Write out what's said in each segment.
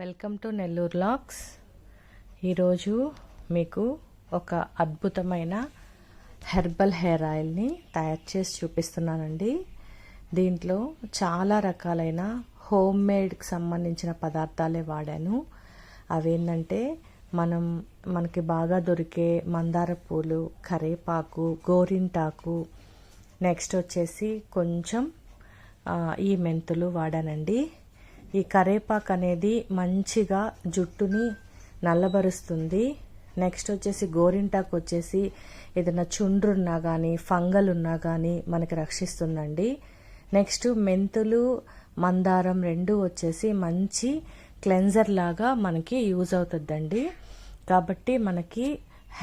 Welcome to Nellore lakhs. ఈరోజు మీకు ఒక అద్భుతమైన హెర్బల్ హెయిర్ ఆయిల్ని తయారు చేసి చూపిస్తున్నానండి. దీంట్లో చాలా రకాలైన హోమ్ మేడ్కి సంబంధించిన పదార్థాలే వాడాను. అవేంటంటే మనం మనకి బాగా దొరికే మందార పూలు కరేపాకు గోరింటాకు నెక్స్ట్ వచ్చేసి కొంచెం ఈ మెంతులు వాడానండి. ఈ కరేపాకు అనేది మంచిగా జుట్టుని నల్లబరుస్తుంది. నెక్స్ట్ వచ్చేసి గోరింటాకు వచ్చేసి ఏదైనా చుండ్రున్నా కానీ ఫంగల్ ఉన్నా కానీ మనకి రక్షిస్తుందండి. నెక్స్ట్ మెంతులు మందారం రెండు వచ్చేసి మంచి క్లెన్జర్ లాగా మనకి యూజ్ అవుతుందండి. కాబట్టి మనకి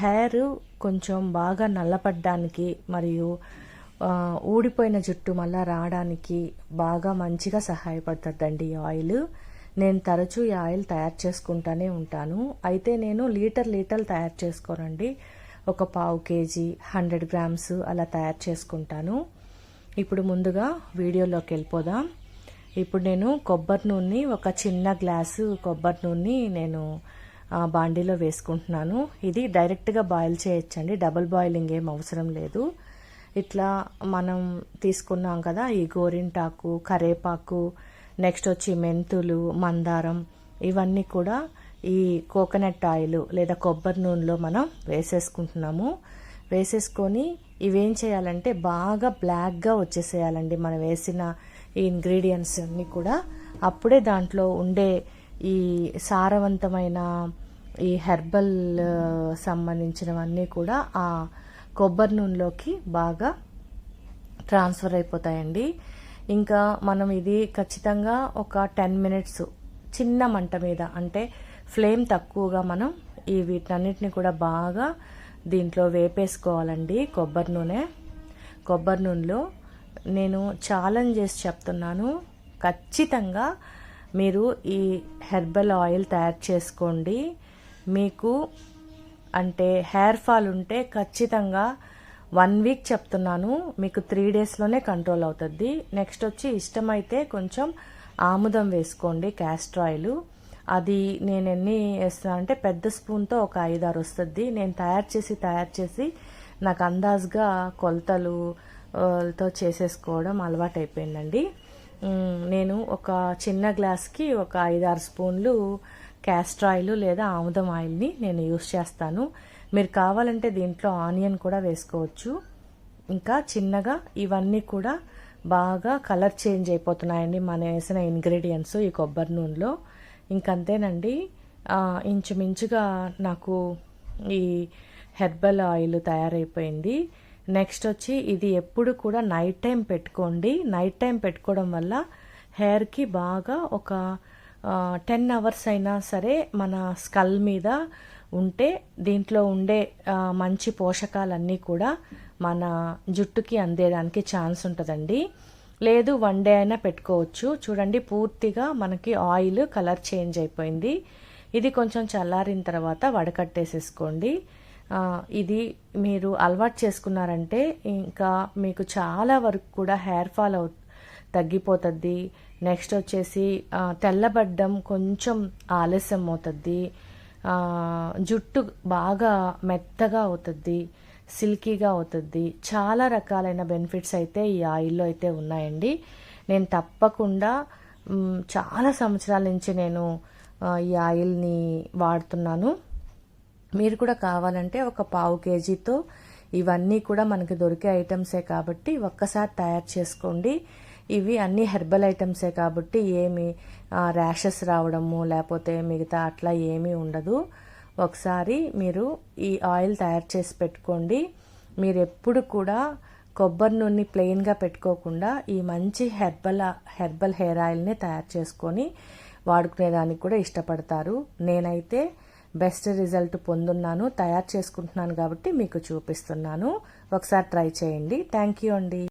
హెయిర్ కొంచెం బాగా నల్లపడ్డానికి మరియు ఊడిపోయిన జుట్టు మళ్ళా రావడానికి బాగా మంచిగా సహాయపడుతుందండి ఈ ఆయిల్. నేను తరచూ ఈ ఆయిల్ తయారు చేసుకుంటానే ఉంటాను. అయితే నేను లీటర్ లీటర్ తయారు చేసుకోనండి. ఒక పావు కేజీ హండ్రెడ్ గ్రామ్స్ అలా తయారు చేసుకుంటాను. ఇప్పుడు ముందుగా వీడియోలోకి వెళ్ళిపోదాం. ఇప్పుడు నేను కొబ్బరి నూనె ఒక చిన్న గ్లాసు కొబ్బరి నూనె నేను బాండీలో వేసుకుంటున్నాను. ఇది డైరెక్ట్గా బాయిల్ చేయొచ్చండి. డబుల్ బాయిలింగ్ ఏం అవసరం లేదు. ఇట్లా మనం తీసుకున్నాం కదా ఈ గోరింటాకు కరేపాకు నెక్స్ట్ వచ్చి మెంతులు మందారం ఇవన్నీ కూడా ఈ కోకోనట్ ఆయిల్ లేదా కొబ్బరి నూనెలో మనం వేసేసుకుంటున్నాము. వేసేసుకొని ఇవేం చేయాలంటే బాగా బ్లాక్గా వచ్చేసేయాలండి. మనం వేసిన ఈ ఇంగ్రీడియంట్స్ అన్నీ కూడా అప్పుడే దాంట్లో ఉండే ఈ సారవంతమైన ఈ హెర్బల్ సంబంధించినవన్నీ కూడా ఆ కొబ్బరి నూనెలోకి బాగా ట్రాన్స్ఫర్ అయిపోతాయండి. ఇంకా మనం ఇది ఖచ్చితంగా ఒక టెన్ మినిట్స్ చిన్న మంట మీద అంటే ఫ్లేమ్ తక్కువగా మనం ఈ వీటన్నిటిని కూడా బాగా దీంట్లో వేపేసుకోవాలండి కొబ్బరి నూనె. కొబ్బరి నూనెలో నేను ఛాలెంజ్ చేసి చెప్తున్నాను ఖచ్చితంగా మీరు ఈ హెర్బల్ ఆయిల్ తయారు చేసుకోండి. మీకు అంటే హెయిర్ ఫాల్ ఉంటే ఖచ్చితంగా వన్ వీక్ చెప్తున్నాను. మీకు త్రీ డేస్లోనే కంట్రోల్ అవుతుంది. నెక్స్ట్ వచ్చి ఇష్టమైతే కొంచెం ఆముదం వేసుకోండి క్యాస్టర్ ఆయిల్ అది నేను ఎన్ని వేస్తాను అంటే పెద్ద స్పూన్తో ఒక ఐదారు వస్తుంది. నేను తయారు చేసి తయారు చేసి నాకు అందాజుగా కొలతలుతో చేసేసుకోవడం అలవాటు అయిపోయిందండి నేను ఒక చిన్న గ్లాస్కి ఒక ఐదారు స్పూన్లు క్యాస్టర్ ఆయిల్ లేదా ఆముదం ఆయిల్ని నేను యూస్ చేస్తాను. మీరు కావాలంటే దీంట్లో ఆనియన్ కూడా వేసుకోవచ్చు. ఇంకా చిన్నగా ఇవన్నీ కూడా బాగా కలర్ చేంజ్ అయిపోతున్నాయండి మనం వేసిన ఇంగ్రీడియంట్స్ ఈ కొబ్బరి నూనెలో. ఇంకంతేనండి ఇంచుమించుగా నాకు ఈ హెర్బల్ ఆయిల్ తయారైపోయింది. నెక్స్ట్ వచ్చి ఇది ఎప్పుడు కూడా నైట్ టైం పెట్టుకోండి. నైట్ టైం పెట్టుకోవడం వల్ల హెయిర్కి బాగా ఒక టెన్ అవర్స్ అయినా సరే మన స్కల్ మీద ఉంటే దీంట్లో ఉండే మంచి పోషకాలన్నీ కూడా మన జుట్టుకి అందేదానికి ఛాన్స్ ఉంటుందండి. లేదు వన్ డే అయినా పెట్టుకోవచ్చు. చూడండి పూర్తిగా మనకి ఆయిల్ కలర్ చేంజ్ అయిపోయింది. ఇది కొంచెం చల్లారిన తర్వాత వడకట్టేసేసుకోండి. ఇది మీరు అలవాటు చేసుకున్నారంటే ఇంకా మీకు చాలా వరకు కూడా హెయిర్ ఫాల్ అవు తగ్గిపోతుంది నెక్స్ట్ వచ్చేసి తెల్లబడ్డం కొంచెం ఆలస్యం అవుతుంది జుట్టు బాగా మెత్తగా అవుతుంది సిల్కీగా అవుతుంది చాలా రకాలైన బెనిఫిట్స్ అయితే ఈ ఆయిల్లో అయితే ఉన్నాయండి. నేను తప్పకుండా చాలా సంవత్సరాల నుంచి నేను ఈ ఆయిల్ని వాడుతున్నాను. మీరు కూడా కావాలంటే ఒక పావు కేజీతో ఇవన్నీ కూడా మనకి దొరికే ఐటమ్సే కాబట్టి ఒక్కసారి తయారు చేసుకోండి. ఇవి అన్ని హెర్బల్ ఐటమ్సే కాబట్టి ఏమి ర్యాషెస్ రావడము లేకపోతే మిగతా అట్లా ఏమీ ఉండదు. ఒకసారి మీరు ఈ ఆయిల్ తయారు చేసి పెట్టుకోండి. మీరు ఎప్పుడు కూడా కొబ్బరి నూనె ప్లెయిన్గా పెట్టుకోకుండా ఈ మంచి హెర్బల్ హెర్బల్ హెయిర్ ఆయిల్ని తయారు చేసుకొని వాడుకునేదానికి కూడా ఇష్టపడతారు. నేనైతే బెస్ట్ రిజల్ట్ పొందున్నాను తయారు చేసుకుంటున్నాను కాబట్టి మీకు చూపిస్తున్నాను. ఒకసారి ట్రై చేయండి. థ్యాంక్ యూ అండి.